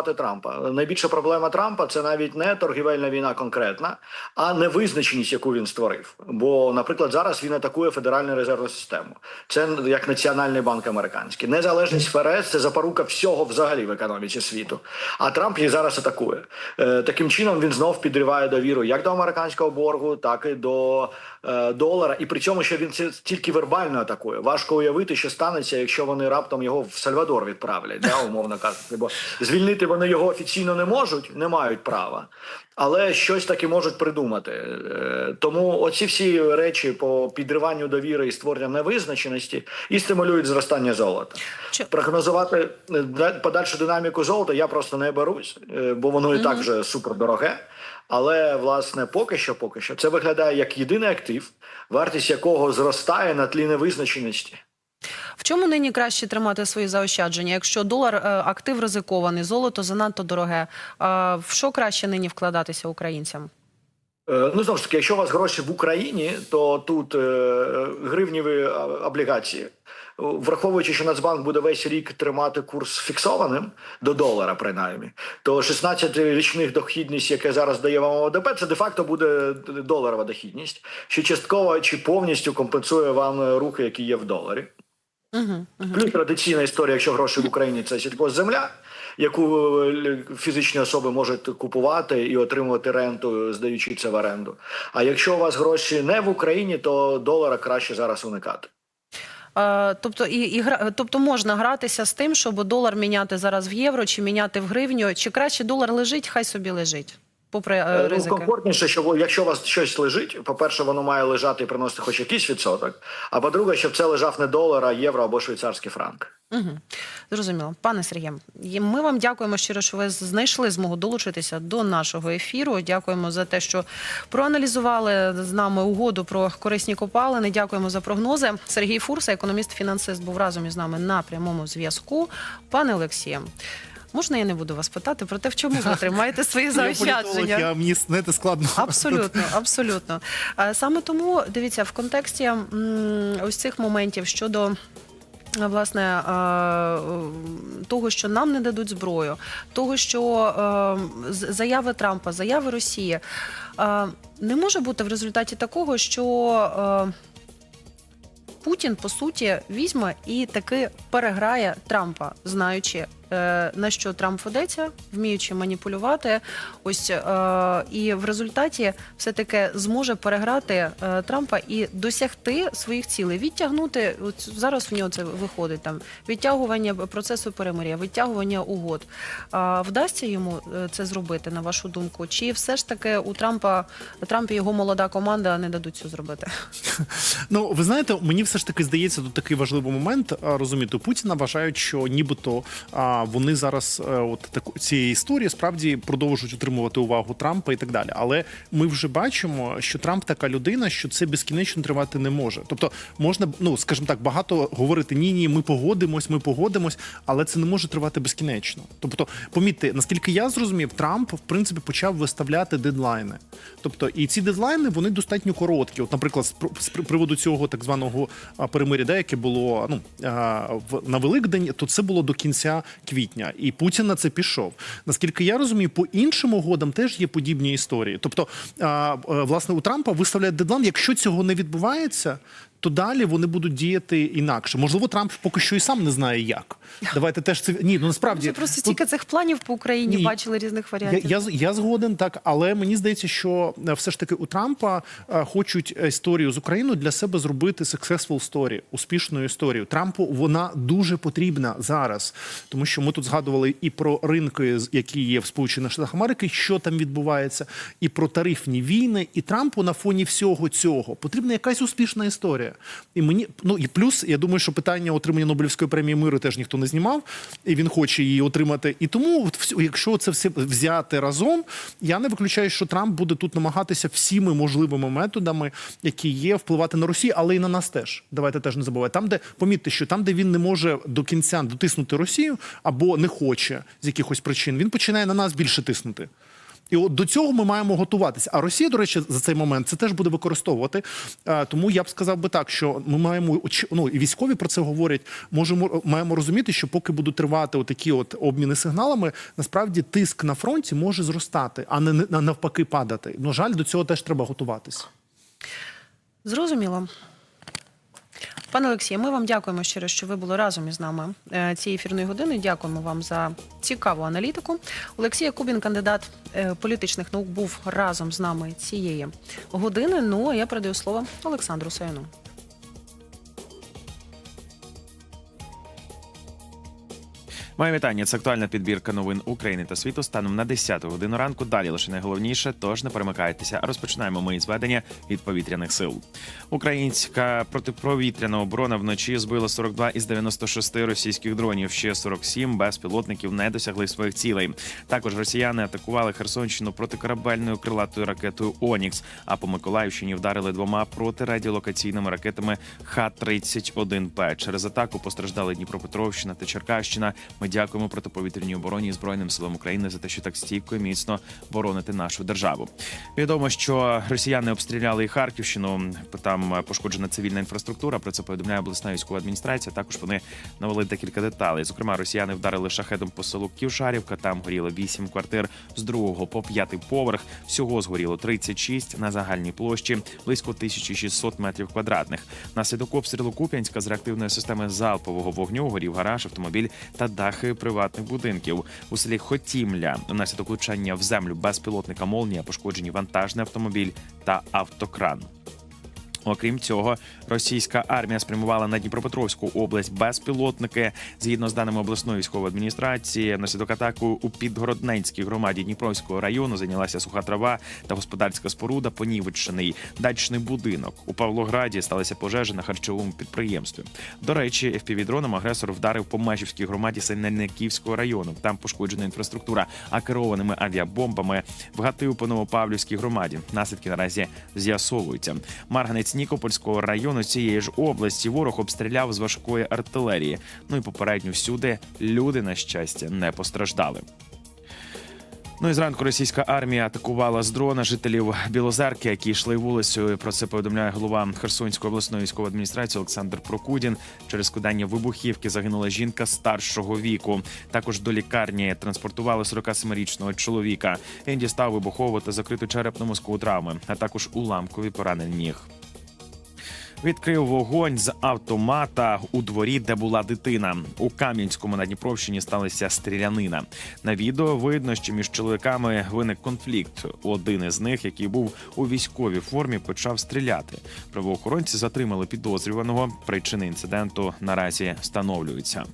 Трампа. Найбільша проблема Трампа це навіть не торгівельна війна конкретна, а невизначеність, яку він створив. Бо, наприклад, зараз він атакує Федеральну резервну систему. Це як Національний банк американський. Незалежність ФРС це запорука всього взагалі в економіці світу. А Трамп їх зараз атакує. Е, таким чином він знов підриває довіру як до американського боргу, так і до долара. І при цьому, що він це тільки вербально атакує. Важко уявити, що станеться, якщо вони раптом його в Сальвадор відправлять, да, умовно кажучи. Бо звільнити вони його офіційно не можуть, не мають права. Але щось таки можуть придумати. Е, Тому оці всі речі по підриванню довіри і створенню невизначеності і стимулюють зростання золота. Чи- Прогнозувати е, да- подальшу динаміку золота я просто не берусь, е, бо воно і так вже супер дороге. Але власне поки що, поки що, це виглядає як єдиний актив, вартість якого зростає на тлі невизначеності. В чому нині краще тримати свої заощадження? Якщо долар е, актив ризикований, золото занадто дороге. е, В що краще нині вкладатися українцям? Е, Ну, знову ж таки, якщо у вас гроші в Україні, то тут е, гривніві облігації. Враховуючи, що Нацбанк буде весь рік тримати курс фіксованим до долара, принаймні, то 16 річних дохідність, яке зараз дає вам ОДП, це де-факто буде доларова дохідність, що частково чи повністю компенсує вам рухи, які є в доларі. Угу, Плюс традиційна історія, якщо гроші в Україні це сільгоспземля, яку е, фізичні особи можуть купувати і отримувати ренту, здаючи це в оренду. А якщо у вас гроші не в Україні, то долара краще зараз уникати. Е, Тобто і, і тобто можна гратися з тим, щоб долар міняти зараз в євро чи міняти в гривню, чи краще долар лежить, хай собі лежить, попри е, Ну, ризики. комфортніше, що якщо у вас щось лежить, по-перше, воно має лежати і приносити хоч якийсь відсоток. А по-друге, щоб це лежав не долар, а євро або швейцарський франк. Угу. Зрозуміло. Пане Сергію, ми вам дякуємо щиро, що ви знайшли змогу долучитися до нашого ефіру. Дякуємо за те, що проаналізували з нами угоду про корисні копалини. Дякуємо за прогнози. Сергій Фурса, економіст-фінансист, був разом із нами на прямому зв'язку. Пане Олексію, можна я не буду вас питати про те, в чому ви тримаєте свої заощадження? я мені знаєте, складно. Абсолютно, абсолютно. Саме тому дивіться в контексті ось цих моментів щодо. Власне, того, що нам не дадуть зброю, того, що заяви Трампа, заяви Росії, не може бути в результаті такого, що Путін по суті візьме і таки переграє Трампа, знаючи на що Трамп ведеться, вміючи маніпулювати. Ось е, і в результаті все таки зможе переграти е, Трампа і досягти своїх цілей, відтягнути от зараз. В нього це виходить там відтягування процесу перемир'я, відтягування угод. Вдасться йому е, це зробити на вашу думку? Чи все ж таки у Трампа Трамп і його молода команда не дадуть цього зробити? Ну, ви знаєте, мені все ж таки здається, тут такий важливий момент. У Путіна вважають, що нібито а, вони зараз е, от таку цієї історії справді продовжують утримувати увагу Трампа і так далі. Але ми вже бачимо, що Трамп така людина, що це безкінечно тривати не може. Тобто можна, ну скажімо так, багато говорити ні, ні, ми погодимось, ми погодимось, але це не може тривати безкінечно. Тобто, помітьте, наскільки я зрозумів, Трамп в принципі почав виставляти дедлайни. Тобто, і ці дедлайни вони достатньо короткі. От, наприклад, з пр- з пр- приводу цього так званого перемиря, яке було ну на Великдень, то це було до кінця квітня, і Путін на це пішов. Наскільки я розумію, по іншим угодам теж є подібні історії. Тобто, е, власне, у Трампа виставляють дедлайн. Якщо цього не відбувається. То далі вони будуть діяти інакше. Можливо, Трамп поки що і сам не знає як. Давайте теж це ні. Ну насправді Ми просто стільки цих планів по Україні Ні. бачили різних варіантів. я, з- я згоден так, але мені здається, що е, все ж таки у Трампа е, хочуть історію з Україною для себе зробити successful story, успішною історію. Трампу вона дуже потрібна зараз, тому що ми тут згадували і про ринки, які є в Сполучених Штатах Америки, що там відбувається, і про тарифні війни. І Трампу на фоні всього цього потрібна якась успішна історія. І мені ну і плюс, я думаю, що питання отримання Нобелівської премії миру теж ніхто не знімав, і він хоче її отримати. І тому, якщо це все взяти разом, я не виключаю, що Трамп буде тут намагатися всіми можливими методами, які є, впливати на Росію, але і на нас теж. Давайте теж не забувати. Там, де помітьте, що там, де він не може до кінця дотиснути Росію або не хоче з якихось причин, він починає на нас більше тиснути. І от до цього ми маємо готуватися. А Росія, до речі, за цей момент це теж буде використовувати. Е, Тому я б сказав би так, що ми маємо ну, і військові про це говорять. Можемо маємо розуміти, що поки будуть тривати отакі от обміни сигналами, насправді тиск на фронті може зростати, а не навпаки падати. На жаль, до цього теж треба готуватися. Зрозуміло. Пане Олексію, ми вам дякуємо щиро, що ви були разом із нами е, цієї ефірної години. Дякуємо вам за цікаву аналітику. Олексій Кубін, кандидат е, політичних наук, був разом з нами цієї години. Ну а я передаю слово Олександру Саяну. Моє вітання. Це актуальна підбірка новин України та світу станом на 10 годину ранку. Далі лише найголовніше, тож не перемикайтеся. Розпочинаємо ми з ведення від повітряних сил. Українська протиповітряна оборона вночі збила 42 із 96 російських дронів. Ще 47 безпілотників не досягли своїх цілей. Також росіяни атакували Херсонщину протикорабельною крилатою ракетою Онікс. А по Миколаївщині вдарили двома протирадіолокаційними ракетами Х-31П. Через атаку постраждали Дніпропетровщина та Черкащина. Ми дякуємо протиповітряній обороні і збройним силам України за те, що так стійко і міцно боронити нашу державу. Відомо, що росіяни обстріляли і Харківщину. Там пошкоджена цивільна інфраструктура. Про це повідомляє обласна військова адміністрація. Також вони навели декілька деталей. Зокрема, росіяни вдарили шахедом по селу Ківшарівка. Там горіло вісім квартир з другого по п'ятий поверх. Всього згоріло 36 на загальній площі, близько 1600 метрів квадратних. Наслідок обстрілу Куп'янська з реактивної системи залпового вогню горів гараж, автомобіль та дахи приватних будинків. У селі Хотімля внаслідок влучання в землю безпілотника Молнія пошкоджені вантажний автомобіль та автокран. Окрім цього, російська армія спрямувала на Дніпропетровську область безпілотники. Згідно з даними обласної військової адміністрації, внаслідок атаки у Підгородненській громаді Дніпровського району зайнялася суха трава та господарська споруда, понівечений дачний будинок. У Павлограді сталася пожежа на харчовому підприємстві. До речі, FPV-дроном агресор вдарив по Межівській громаді Синельниківського району. Там пошкоджена інфраструктура, а керованими авіабомбами вгатив по Новопавлівській громаді. Наслідки наразі з'ясовуються. Марганець Нікопольського району цієї ж області ворог обстріляв з важкої артилерії. Ну і попередньо всюди люди, на щастя, не постраждали. Ну і зранку російська армія атакувала з дрона жителів Білозерки, які йшли вулицею. Про це повідомляє голова Херсонської обласної військової адміністрації Олександр Прокудін. Через складання вибухівки загинула жінка старшого віку. Також до лікарні транспортували 47-річного чоловіка. Він дістав вибухову та закриту черепно-мозкову травми, а також уламкові поранені ніг. Відкрив вогонь з автомата у дворі, де була дитина. У Кам'янському на Дніпровщині сталася стрілянина. На відео видно, що між чоловіками виник конфлікт. Один із них, який був у військовій формі, почав стріляти. Правоохоронці затримали підозрюваного. Причини інциденту наразі встановлюються.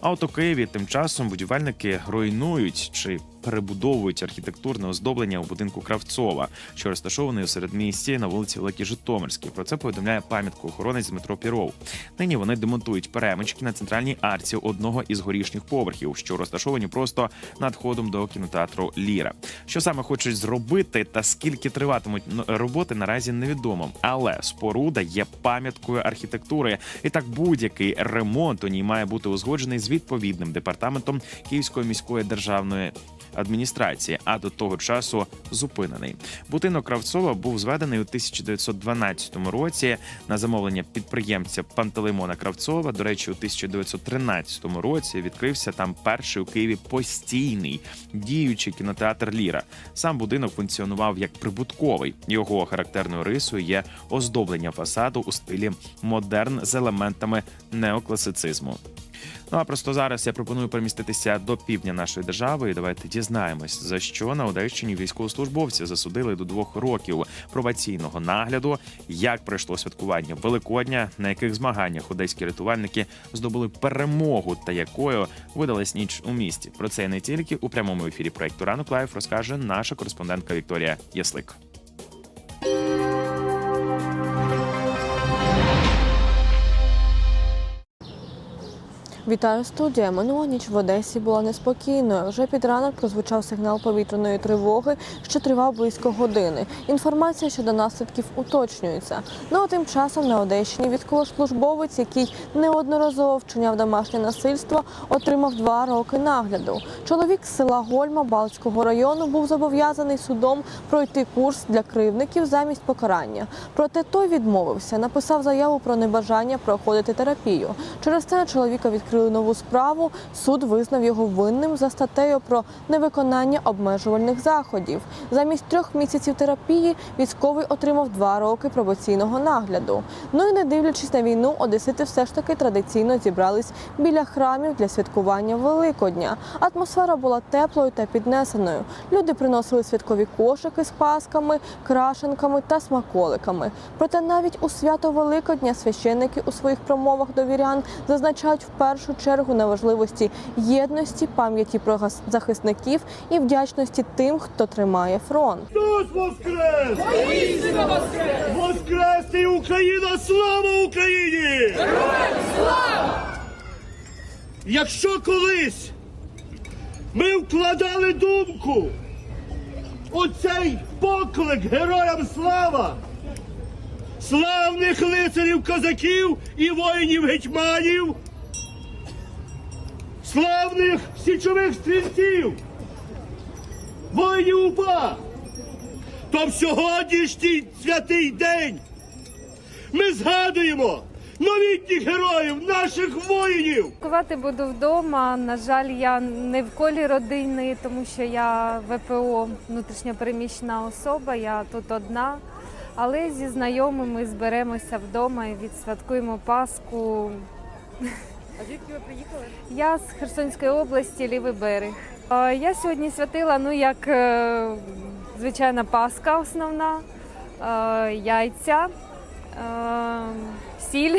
А от у Києві тим часом будівельники руйнують чи перебудовують архітектурне оздоблення у будинку Кравцова, що розташований у середмісті на вулиці Великій Житомирській. Про це повідомляє пам'яткоохоронець Дмитро Піров. Нині вони демонтують перемички на центральній арці одного із горішніх поверхів, що розташовані просто над входом до кінотеатру Ліра. Що саме хочуть зробити та скільки триватимуть роботи, наразі невідомо. Але споруда є пам'яткою архітектури, і так будь-який ремонт у ній має бути узгоджений з відповідним департаментом Київської міської державної адміністрації, а до того часу зупинений. Будинок Кравцова був зведений у 1912 році на замовлення підприємця Пантелеймона Кравцова. До речі, у 1913 році відкрився там перший у Києві постійний діючий кінотеатр Ліра. Сам будинок функціонував як прибутковий. Його характерною рисою є оздоблення фасаду у стилі модерн з елементами неокласицизму. Ну а просто зараз я пропоную переміститися до півдня нашої держави. І давайте дізнаємось, за що на Одещині військовослужбовці засудили до двох років пробаційного нагляду, як пройшло святкування Великодня, на яких змаганнях одеські рятувальники здобули перемогу та якою видалась ніч у місті. Про це не тільки у прямому ефірі проекту Ранок Лайф розкаже наша кореспондентка Вікторія Яслик. Вітаю студія. Минула ніч в Одесі була неспокійною. Вже під ранок прозвучав сигнал повітряної тривоги, що тривав близько години. Інформація щодо наслідків уточнюється. Ну а тим часом на Одещині військовослужбовець, який неодноразово вчиняв домашнє насильство, отримав два роки нагляду. Чоловік з села Гольма Балтського району був зобов'язаний судом пройти курс для кривдників замість покарання. Проте той відмовився, написав заяву про небажання проходити терапію. Через це чоловіка відкрили нову справу. Суд визнав його винним за статтею про невиконання обмежувальних заходів. Замість трьох місяців терапії військовий отримав два роки пробаційного нагляду. Ну і не дивлячись на війну, одесити все ж таки традиційно зібрались біля храмів для святкування Великодня. Атмосфера була теплою та піднесеною. Люди приносили святкові кошики з пасками, крашенками та смаколиками. Проте навіть у свято Великодня священники у своїх промовах до вірян зазначають в першу чергу на важливості єдності, пам'яті про захисників і вдячності тим, хто тримає фронт. Христос воскрес! Воістину воскрес! Воскресне Україна! Слава Україні! Героям слава! Якщо колись ми вкладали думку у цей поклик героям слава, славних лицарів козаків і воїнів гетьманів, славних січових стрільців, воїнів УПА, то в сьогоднішній святий день ми згадуємо новітніх героїв, наших воїнів. Святкувати буду вдома. На жаль, я не в колі родини, тому що я ВПО внутрішньо переміщена особа. Я тут одна. Але зі знайомими зберемося вдома і відсвяткуємо Пасху. А звідки ви приїхали? Я з Херсонської області, лівий берег. Я сьогодні святила, ну як е, звичайна паска основна, е, яйця, е, сіль,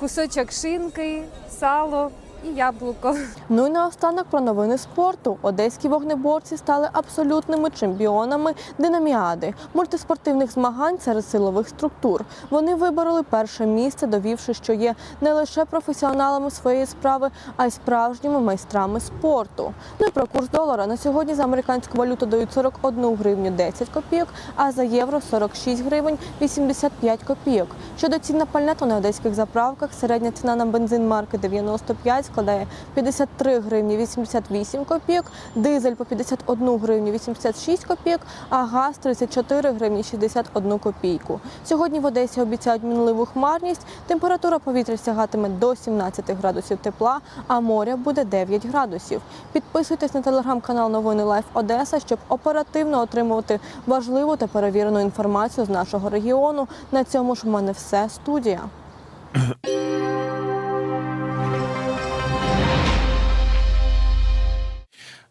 кусочок шинки, сало і яблуко. Ну і наостанок про новини спорту. Одеські вогнеборці стали абсолютними чемпіонами динаміади мультиспортивних змагань серед силових структур. Вони вибороли перше місце, довівши, що є не лише професіоналами своєї справи, а й справжніми майстрами спорту. Ну і про курс долара на сьогодні за американську валюту дають 41 гривню 10 копійок, а за євро 46 гривень 85 копійок. Щодо цін на пальне, то на одеських заправках середня ціна на бензин марки 95 складає 53 гривні 88 копійок, дизель по 51 гривню 86 копійок, а газ 34 гривні 61 копійку. Сьогодні в Одесі обіцяють мінливу хмарність, температура повітря сягатиме до 17 градусів тепла, а моря буде 9 градусів. Підписуйтесь на телеграм-канал Новини Лайф Одеса, щоб оперативно отримувати важливу та перевірену інформацію з нашого регіону. На цьому ж у мене все студія.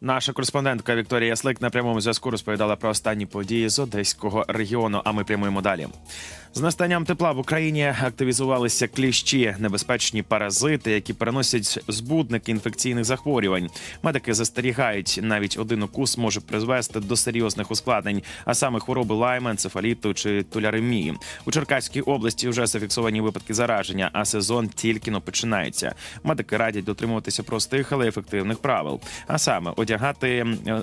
Наша кореспондентка Вікторія Слик на прямому зв'язку розповідала про останні події з одеського регіону. А ми прямуємо далі. З настанням тепла в Україні активізувалися кліщі, небезпечні паразити, які переносять збудники інфекційних захворювань. Медики застерігають, навіть один укус може призвести до серйозних ускладнень, а саме хвороби лайма, енцефаліту чи туляремії. У Черкаській області вже зафіксовані випадки зараження, а сезон тільки но починається. Медики радять дотримуватися простих, але ефективних правил. А саме одягати е,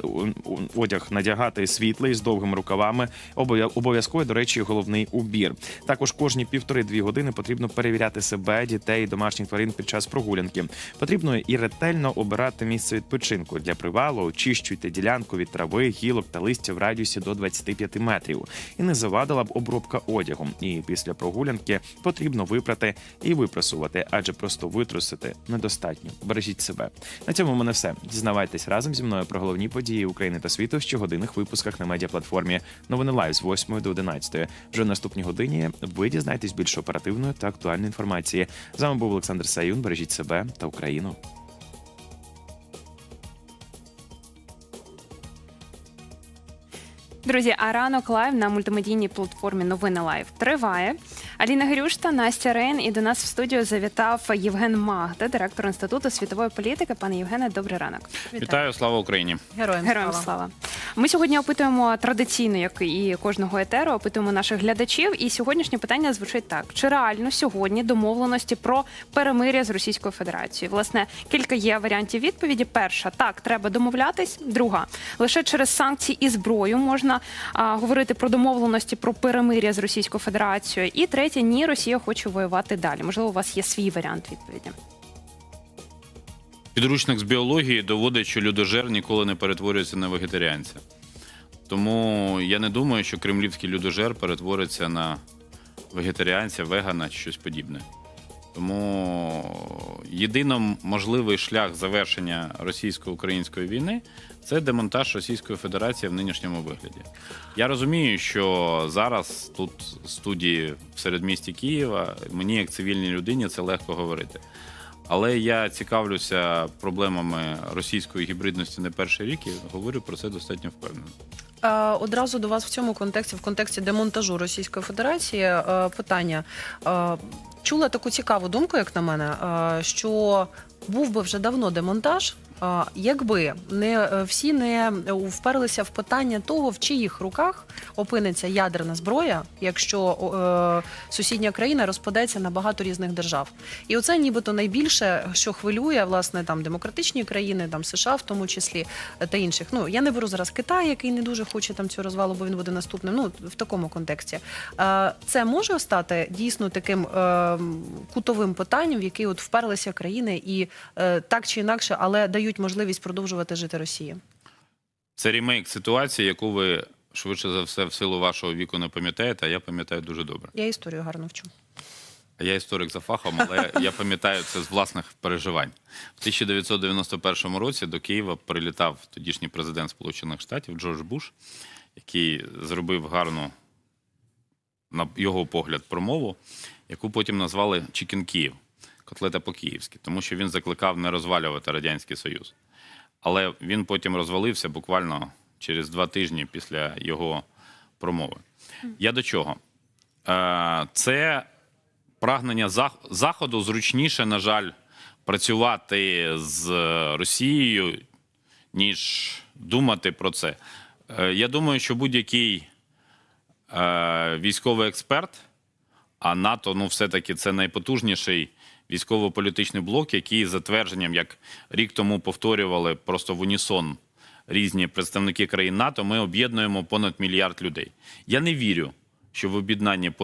одяг, надягати світлий з довгими рукавами. обов'я- Обов'язково, до речі, головний убір. Також кожні півтори-дві години потрібно перевіряти себе, дітей, домашніх тварин під час прогулянки. Потрібно і ретельно обирати місце відпочинку для привалу. Очищуйте ділянку від трави, гілок та листя в радіусі до 25 метрів. І не завадила б обробка одягу. І після прогулянки потрібно випрати і випрасувати, адже просто витрусити недостатньо. Бережіть себе. На цьому в мене все. Дізнавайтесь разом зі мною про головні події України та світу в щогодинних випусках на медіаплатформі. Новини Лайв з 8 до 11. Вже в наступній годині ви дізнаєтесь більше оперативної та актуальної інформації. З вами був Олександр Саюн. Бережіть себе та Україну. Друзі, а ранок лайв на мультимедійній платформі Новини Лайв триває. Аліна Грюшта, Настя Рейн і до нас в студію завітав Євген Магда, директор інституту світової політики. Пане Євгене, добрий ранок. Вітаю, слава Україні! Героям, Героям слава. слава. Ми сьогодні опитуємо традиційно, як і кожного етеру, опитуємо наших глядачів. І сьогоднішнє питання звучить так: чи реально сьогодні домовленості про перемиря з Російською Федерацією? Власне, кілька є варіантів відповіді. Перша так, треба домовлятись. Друга лише через санкції і зброю можна а, говорити про домовленості про перемиря з Російською Федерацією. І третя ні, Росія хоче воювати далі. Можливо, у вас є свій варіант відповіді. Підручник з біології доводить, що людожер ніколи не перетворюється на вегетаріанця. Тому я не думаю, що кремлівський людожер перетвориться на вегетаріанця, вегана чи щось подібне. Тому єдино можливий шлях завершення російсько-української війни це демонтаж Російської Федерації в нинішньому вигляді. Я розумію, що зараз тут студії в середмісті Києва мені, як цивільній людині, це легко говорити. Але я цікавлюся проблемами російської гібридності не перший рік і говорю про це достатньо впевнено. Е, Одразу до вас в цьому контексті, в контексті демонтажу Російської Федерації, е, питання. Чула таку цікаву думку, як на мене, е, що був би вже давно демонтаж, якби не е, всі не вперлися в питання того, в чиїх руках опиниться ядерна зброя, якщо е, сусідня країна розпадеться на багато різних держав. І оце нібито найбільше, що хвилює власне там демократичні країни, там США в тому числі е, та інших. Ну я не беру зараз Китай, який не дуже хоче там цю розвалу, бо він буде наступним. Ну в такому контексті. Е, Це може стати дійсно таким е, кутовим питанням, в який от вперлися країни і е, так чи інакше, але дають можливість продовжувати жити Росії. Це ремейк ситуації, яку ви швидше за все в силу вашого віку не пам'ятаєте, а я пам'ятаю дуже добре. Я історію гарно вчу. Я історик за фахом, але я пам'ятаю це з власних переживань. В 1991 році до Києва прилітав тодішній президент Сполучених Штатів Джордж Буш, який зробив гарну, на його погляд, промову, яку потім назвали Чікен Київ, котлета по-київськи, тому що він закликав не розвалювати Радянський Союз. Але він потім розвалився буквально через два тижні після його промови. Я до чого? Е, Це прагнення Заходу зручніше, на жаль, працювати з Росією, ніж думати про це. Е, Я думаю, що будь-який е, військовий експерт, а НАТО, ну, все-таки це найпотужніший військово-політичний блок, який за твердженням, як рік тому повторювали просто в унісон різні представники країн НАТО, ми об'єднуємо понад мільярд людей. Я не вірю, що в об'єднанні